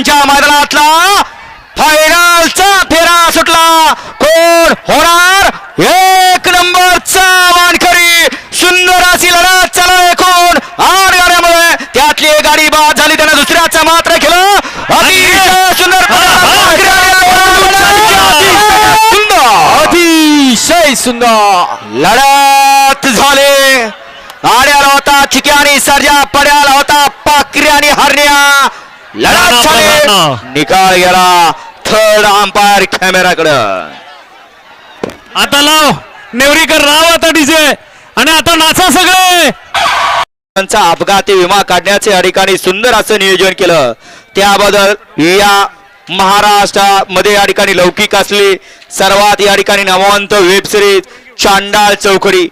मैदानाच्या मैदानातला फायनलचा फेरा सुटला कोण होणार एक नंबरचा मानकरी सुंदर अशी लढत चालू कोण आठ गाड्यामुळे त्यातली एक गाडी बाद झाली त्यानं दुसऱ्याचा मात्र केलं अतिशय सुंदर सुंदर अतिशय सुंदर लढत झाले आड्याला होता आणि सर्जा पड्याला होता पाकरी आणि झाले निकाल गेला. थर्ड अंपायर कॅमेराकडं. आता लाव. नेवरीकर राव आता डीजे आणि आता नाचा सगळे. त्यांचा अपघाती विमा काढण्याचे या ठिकाणी सुंदर असं नियोजन केलं. त्याबद्दल या महाराष्ट्रामध्ये या ठिकाणी लौकिक असली सर्वात या ठिकाणी नामवंत वेब सिरीज चांडाळ चौकडी.